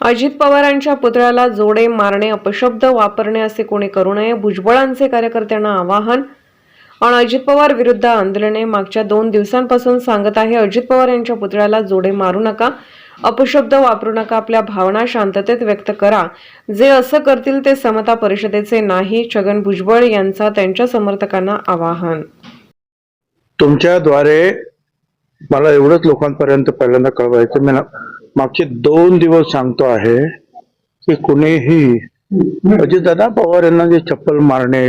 अजित पवारांच्या पुतळ्याला जोडे मारणे अपशब्द वापरणे असे कोणी करू नये भुजबळांचे कार्यकर्त्यांना आवाहन. आणि अजित पवार विरुद्ध आंदोलने मागच्या दोन दिवसांपासून सांगत आहे अजित पवार यांच्या पुतळ्याला जोडे मारू नका अपशब्द वापरू नका आपल्या भावना शांततेत व्यक्त करा. जे असं करतील ते समता परिषदेचे नाही छगन भुजबळ यांचा त्यांच्या समर्थकांना आवाहन. तुमच्याद्वारे मला एवढंच लोकांपर्यंत पहिल्यांदा कळवायचं. मी मागचे दोन दिवस सांगतो आहे की कुणीही म्हणजे अजितदादा पवार यांना जे चप्पल मारणे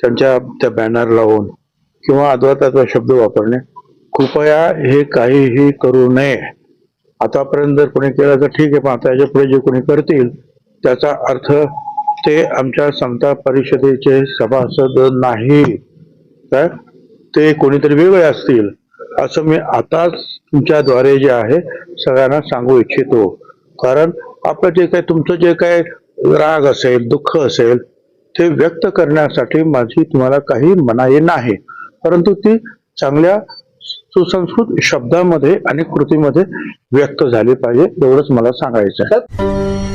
त्यांच्या त्या बॅनर लावून किंवा अद्वैताचा शब्द वापरणे कृपया हे काहीही करू नये. आतापर्यंत जर कोणी केलं तर ठीक आहे पण आता याच्यापुढे जे कोणी करतील त्याचा अर्थ ते आमच्या समता परिषदेचे सभासद नाही. तर ते कोणीतरी वेगळे असतील. असं मी आताच तुमच्याद्वारे जे आहे सगळ्यांना सांगू इच्छितो. कारण आपलं जे काही तुमचं जे काही राग असेल दुःख असेल ते व्यक्त करण्यासाठी माझी तुम्हाला काही मनाई नाही. परंतु ती चांगल्या सुसंस्कृत शब्दामध्ये आणि कृतीमध्ये व्यक्त झाली पाहिजे एवढंच मला सांगायचं आहे.